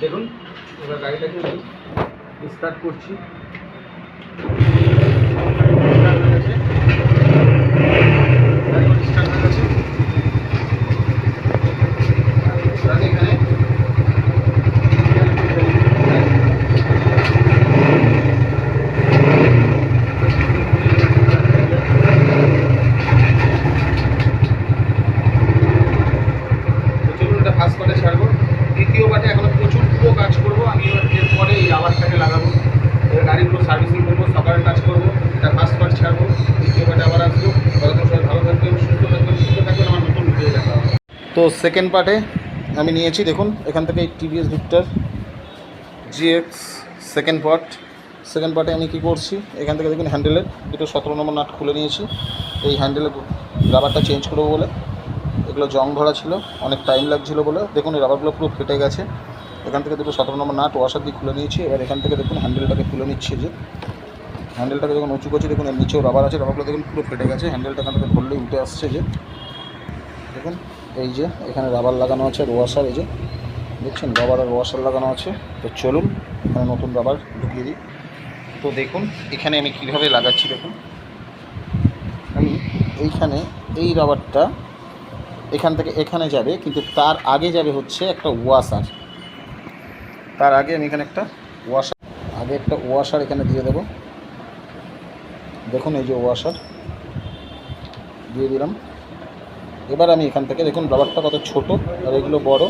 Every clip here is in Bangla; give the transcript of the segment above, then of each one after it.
দেখুন এবার গাড়িটাকে স্টার্ট করছি Start হয়ে গেছে। গাড়ি start হয়ে গেছে। এবার এখানে তো চলুন এটা ফার্স্ট পার্টে ছাড়বো দ্বিতীয় পার্টে এখনও প্রচুর পুরো কাজ করব আমি এবার এরপরে এই আওয়াজটাকে লাগাবো এবার গাড়িগুলো সার্ভিসিং করব সকালের কাজ করব, এটা ফার্স্ট পার্ট ছাড়বো, দ্বিতীয় পার্টে আবার আসব। ততক্ষণ সবাই ভালো থাকবেন, সুস্থ থাকবেন সুস্থ থাকবেন, আমার নতুন ভিডিও দেখা তো সেকেন্ড পার্টে আমি নিয়েছি, দেখুন, এখান থেকে TVS Victor GX second part second পার্টে আমি কী করছি, এখান থেকে দেখুন হ্যান্ডেলের দুটো সতেরো নম্বর নাট খুলে নিয়েছি। এই হ্যান্ডেলের রাবারটা চেঞ্জ করব বলে। এগুলো জং ধরা ছিল, অনেক টাইম লাগছিল বলে। দেখুন, এই রাবারগুলো পুরো ফেটে গেছে। এখান থেকে দুটো সতেরো নম্বর নাট ওয়াশার দিয়ে খুলে নিয়েছি। এবার এখান থেকে দেখুন হ্যান্ডেলটাকে খুলে নিচ্ছে যে। হ্যান্ডেলটাকে যখন উঁচু করছি, দেখুন নিচেও রাবার আছে রাবারগুলো দেখুন পুরো ফেটে গেছে। হ্যান্ডেলটা এখান থেকে ধরলেই উঠে আসছে যে। দেখুন, এই যে এখানে রাবার লাগানো আছে আর ওয়াশার এই যে। দেখছেন রাবার আর ওয়াশার লাগানো আছে। তো চলুন, এখানে নতুন রাবার ঢুকিয়ে দিই। তো দেখুন, এখানে আমি কীভাবে লাগাচ্ছি, দেখুন। আমি এইখানে এই রাবারটা এখান থেকে এখানে যাবে, কিন্তু তার আগে যাবে হচ্ছে একটা ওয়াশার তার আগে আমি এখানে একটা ওয়াশার আগে একটা ওয়াশার এখানে দিয়ে দেবো। দেখুন এই যে ওয়াশার, দিয়ে দিলাম। এবার আমি এখান থেকে, দেখুন রাবারটা কত ছোট, আর এগুলো বড়,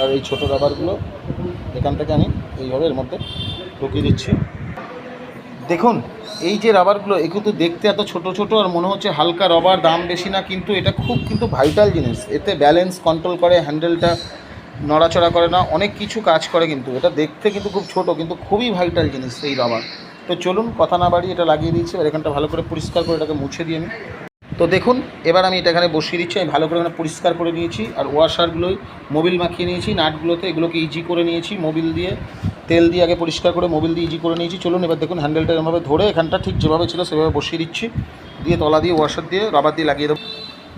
আর এই ছোট রাবারগুলো এখান থেকে আমি এইভাবে এর মধ্যে ঢুকিয়ে দিচ্ছি। দেখুন, এই যে রাবারগুলো, এগুলো তো দেখতে এত ছোট ছোট, আর মনে হচ্ছে হালকা রবার, দাম বেশি না, কিন্তু এটা খুব কিন্তু ভাইটাল জিনিস। এতে ব্যালেন্স কন্ট্রোল করে হ্যান্ডেলটা নড়াচড়া করে না, অনেক কিছু কাজ করে কিন্তু। এটা দেখতে কিন্তু খুব ছোট, কিন্তু খুবই ভাইটাল জিনিস এই রাবার। তো চলুন, কথা না বাড়ি এটা লাগিয়ে দিয়েছি, এবার এখানটা ভালো করে পরিষ্কার করে এটাকে মুছে দিই আমি। তো দেখুন, এবার আমি এটা এখানে বসিয়ে দিচ্ছি, আমি ভালো করে এখানে পরিষ্কার করে নিয়েছি, আর ওয়াশারগুলোই মোবিল মাখিয়ে নিয়েছি, নাটগুলোতে এগুলোকে ইজি করে নিয়েছি, মোবিল দিয়ে তেল দিয়ে আগে পরিষ্কার করে মোবিল দিয়ে ইজি করে নিয়েছি। চলুন, এবার দেখুন, হ্যান্ডেলটা এরমভাবে ধরে এখানটা ঠিক যেভাবে ছিল সেভাবে বসিয়ে দিচ্ছি, দিয়ে তলা দিয়ে, ওয়াশার দিয়ে, রাবার দিয়ে লাগিয়ে দেবো।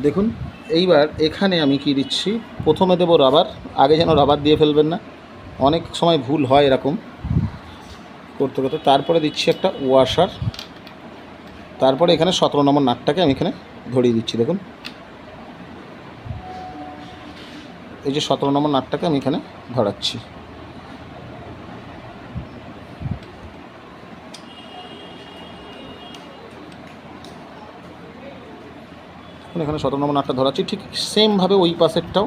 দেখুন, এইবার এখানে আমি কি দিচ্ছি, প্রথমে দেবো রাবার, আগে যেন রাবার দিয়ে ফেলবেন না, অনেক সময় ভুল হয় এরকম। করতে করতে তারপরে দিচ্ছি একটা ওয়াশার তারপরে এখানে সতেরো নম্বর নাটটাকে আমি এখানে ধরিয়ে দিচ্ছি, দেখুন। এই যে সতেরো নম্বর নাটটাকে আমি এখানে ধরাচ্ছি। এখানে সতেরো নম্বর নাটটা ধরাচ্ছি। ঠিক সেমভাবে ওই পাশেরটাও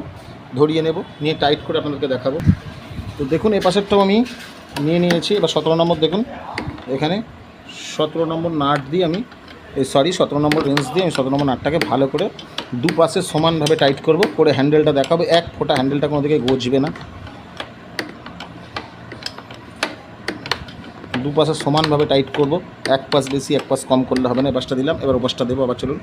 ধরিয়ে নেব। নিয়ে টাইট করে আপনাদেরকে দেখাবো। তো দেখুন এই পাশেরটাও আমি নিয়ে নিয়েছি। এবার সতেরো নম্বর দেখুন। এখানে সতেরো নম্বর নাট দিয়ে আমি, এই সরি সতেরো নম্বর রেঞ্জ দিয়ে আমি সতেরো নম্বর নাটটাকে ভালো করে দুপাশে সমানভাবে টাইট করব, করে হ্যান্ডেলটা দেখাবো। এক ফোঁটা হ্যান্ডেলটা কোনো দিকে গজবে না। দুপাশে সমানভাবে টাইট করব। এক পাশ বেশি, এক পাশ কম করলে হবে না। এবারটা দিলাম, এবার ওপাশটা দেবো। আবার চলুন।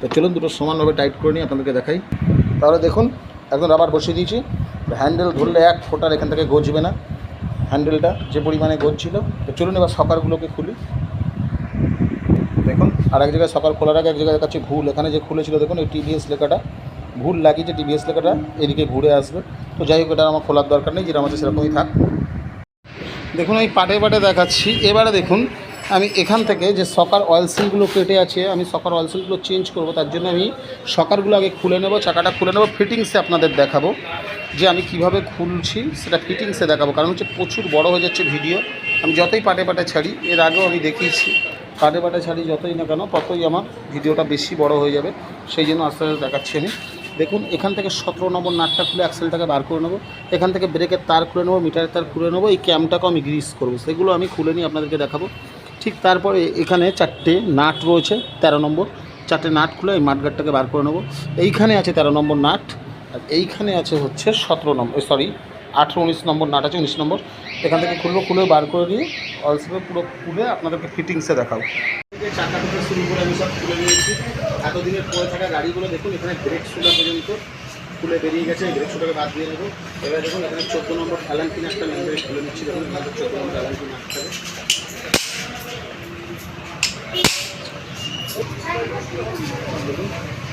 তো চলুন দুটো সমানভাবে টাইট করে নিয়ে আপনাদেরকে দেখাই। তাহলে দেখুন, একদম রাবার বসিয়ে দিয়েছি। হ্যান্ডেল ধরলে এক ফোটার এখান থেকে গজবে না। হ্যান্ডেলটা যে পরিমাণে গজছিল। তো চলুন এবার সকারগুলোকে খুলি। দেখুন, আর এক জায়গায় সকার খোলার আগে এক জায়গায় দেখাচ্ছি ভুল এখানে যে খুলেছিল, দেখুন, এই টিভিএস লেখাটা। ভুল লাগিয়েছে টিভিএস লেখাটা এদিকে ঘুরে আসবে। তো যাই হোক, এটা আমার খোলার দরকার নেই, যেটা আমাদের সেরকমই থাক। দেখুন এই পাটে পাটে দেখাচ্ছি। এবারে দেখুন আমি এখান থেকে যে সকার অয়েল সিলগুলো কেটে আছে, আমি সকার অয়েল সিলগুলো চেঞ্জ করব, তার জন্য আমি সকারগুলো আগে খুলে নেব, চাকাটা খুলে নেব ফিটিংসে আপনাদের দেখাবো যে আমি কীভাবে খুলছি, সেটা ফিটিংসে দেখাবো। কারণ হচ্ছে প্রচুর বড় হয়ে যাচ্ছে ভিডিও আমি যতই পাটে পাটে ছাড়ি, এর আগেও আমি দেখিয়েছি। পাটে পাটে ছাড়ি যতই না কেন, ততই আমার ভিডিওটা বেশি বড় হয়ে যাবে। সেই জন্য আস্তে আস্তে দেখাচ্ছি আমি। দেখুন, এখান থেকে সতেরো নম্বর নাটটা খুলে অ্যাক্সেলটাকে বার করে নেব। এখান থেকে ব্রেকের তার খুলে নেব মিটারের তার খুলে নেব। এই ক্যামটাকেও আমি গ্রিস করব। সেগুলো আমি খুলে নিয়ে আপনাদেরকে দেখাবো। ঠিক তারপরে এখানে চারটে নাট রয়েছে, তেরো নম্বর। চারটে নাট খুলে এই মাঠগাটটাকে বার করে নেব। এইখানে আছে তেরো নম্বর নাট, আর এইখানে আছে হচ্ছে সতেরো নম্বর সরি, আঠেরো উনিশ নম্বর নাট আছে, উনিশ নম্বর। এখান থেকে খুলবো, খুলে বার করে নিয়ে অলসেপে পুরো খুলে আপনাদেরকে ফিটিংসে দেখাবো। চাকা থেকে শুরু করে আমি সব খুলে নিয়েছি। এতদিনের পরে থাকা গাড়িগুলো দেখুন, এখানে ব্রেক শোলা পর্যন্ত। খুলে বেরিয়ে গেছে, এই ব্রেকশুটাকে বাদ দিয়ে নেব। এবার দেখুন, এখানে চোদ্দ নম্বর আমি এবারে খুলে নিচ্ছি। দেখুন চোদ্দ নম্বর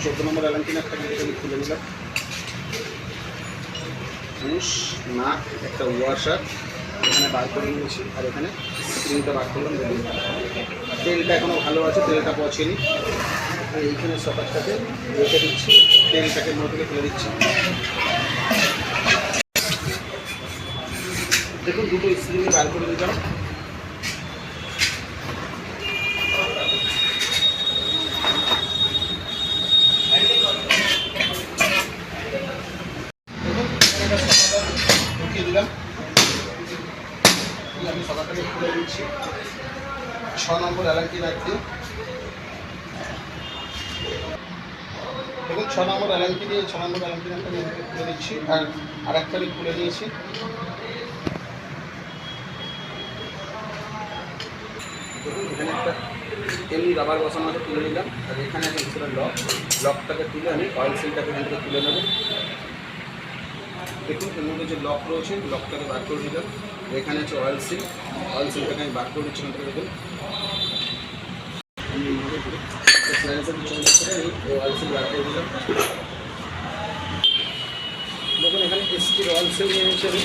চোদ্দ নম্বর অ্যালান্টি নাটটাকে আমি খুলে নিলাম। পুষ নাক, একটা ওয়াশার এখানে বার করে নিয়েছি, আর এখানে স্ক্রিনটা বার করলাম তেলটা এখনও ভালো আছে, তেলটা পচেনি। এইখানে সকারটাকে রেখে দিচ্ছি, তেলটাকে মধ্যে ফেলে দিচ্ছি। দেখুন, দুটো স্ক্রিনে বার করে দিলাম দেখুন এখানে একটা সকারটা ঢুকিয়ে দিলাম এই আমি সকারটাকে খুলে দিচ্ছি ছ রাখতে দেখুন ছ নম্বর অ্যালার্জি দিয়ে ছ নম্বর রাখতে আমি খুলে দিচ্ছি। আর আর একটা আমি খুলে নিয়েছি এখানে একটা এমনি রাবার বসানো আছে তুলে নিলাম। আর এখানে আছে ভিতরে লক লকটাকে তুলে আমি অয়েল সিলটাকে এখান থেকে তুলে নেব। দেখুন, এর মধ্যে যে লক রয়েছে লকটাকে বার করে দিলাম এখানে আছে অয়েল সিল অয়েল সিলটাকে আমি বার করে দিচ্ছি দেখুন। আমি দিয়ে change করে দিলাম দেখুন এখানে এসটির অয়েল সিল নিয়ে নিয়েছি আমি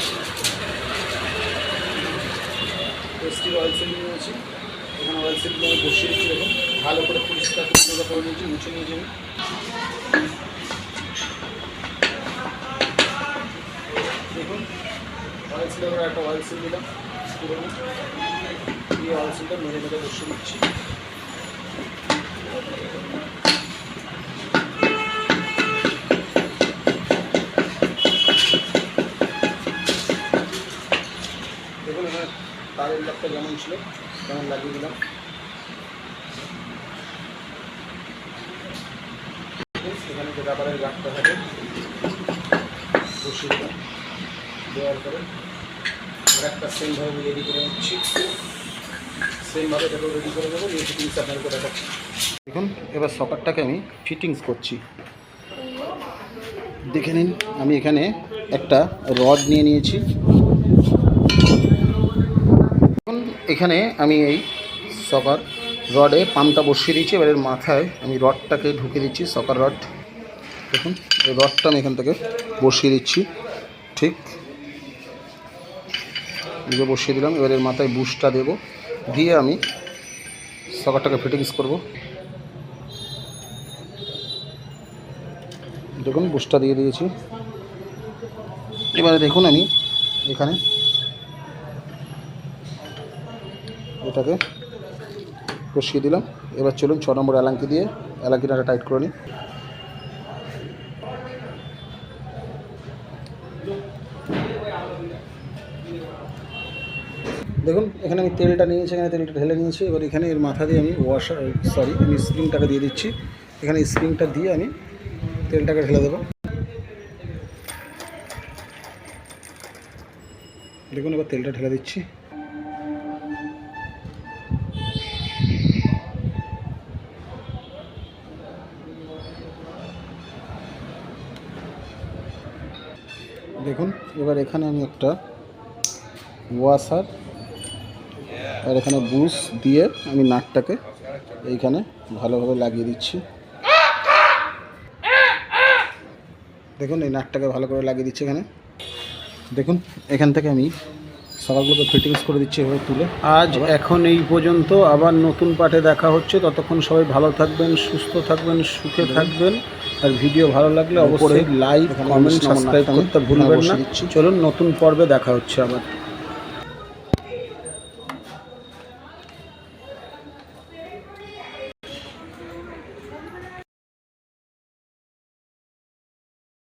এসটির অয়েল সিল নিয়ে নিয়েছি এখানে অয়েল সিল আমি বসিয়ে দিচ্ছি দেখুন ভালো করে পরিষ্কার পরিষ্কার করে নিয়েছি মুছে নিয়েছি আমি দেখুন অয়েল সিলের উপরে একটা অয়েল সিল দিলাম এই অয়েল সিলটা মেরে মেরে বসিয়ে দিচ্ছি দেখুন, এখানে তারের লকটা যেমন ছিল, তেমন লাগিয়ে দিলাম। এখানে যে রাবারের গাঁটটা থাকে, বসিয়ে দেওয়ার পরে একটা সেমভাবে রেডি করে নিচ্ছি। সেমভাবে এটাকেও রেডি করে দেবো এই ফিটিংস আপনাদেরকে দেখাচ্ছি। দেখুন, এবার সকারটাকে আমি ফিটিংস করছি। দেখে নিন, আমি এখানে একটা রড নিয়ে নিয়েছি। এখন এখানে আমি এই সকার রডে পাম্পটা বসিয়ে দিয়েছি, এবার এর মাথায় আমি রডটাকে ঢুকে দিচ্ছি, সকার রড দেখুন, এই রডটা আমি এখান থেকে বসিয়ে দিচ্ছি, ঠিক। দিয়ে বসিয়ে দিলাম, এবার মাথায় বুশটা দেব, দিয়ে আমি সকারটাকে ফিটিংস করব। দেখুন বুশটা দিয়ে দিয়েছি। এবারে দেখুন আমি এখানে এটাকে বসিয়ে দিলাম। এবার চলুন ছ নম্বর অ্যালাঙ্কি দিয়ে, অ্যালাঙ্কিটাকে টাইট করে নিই। দেখুন, এখানে আমি তেলটা নিয়েছি, এখানে তেলটা ঢেলে নিয়েছি। এবার এখানে এর মাথা দিয়ে আমি ওয়াশার সরি আমি স্প্রিংটাকে দিয়ে দিচ্ছি। এখানে স্প্রিংটা দিয়ে আমি তেলটাকে ঢেলে দেবো। দেখুন, এবার তেলটা ঢেলে দিচ্ছি। দেখুন, এবার এখানে আমি একটা ওয়াশার আর এখানে বুশ দিয়ে আমি নাকটাকে এইখানে ভালোভাবে লাগিয়ে দিচ্ছি। দেখুন এই নাটটাকে ভালো করে লাগিয়ে দিচ্ছি এখানে। দেখুন এখান থেকে আমি সবাইগুলোকে ফিটিংস করে দিচ্ছি এভাবে তুলে। আজ এখন এই পর্যন্ত আবার নতুন পাঠে দেখা হচ্ছে। ততক্ষণ সবাই ভালো থাকবেন সুস্থ থাকবেন সুখে থাকবেন। আর ভিডিও ভালো লাগলে অবশ্যই লাইক কমেন্ট সাবস্ক্রাইব করতে ভুলবেন না। চলুন নতুন পর্বে দেখা হচ্ছে আবার।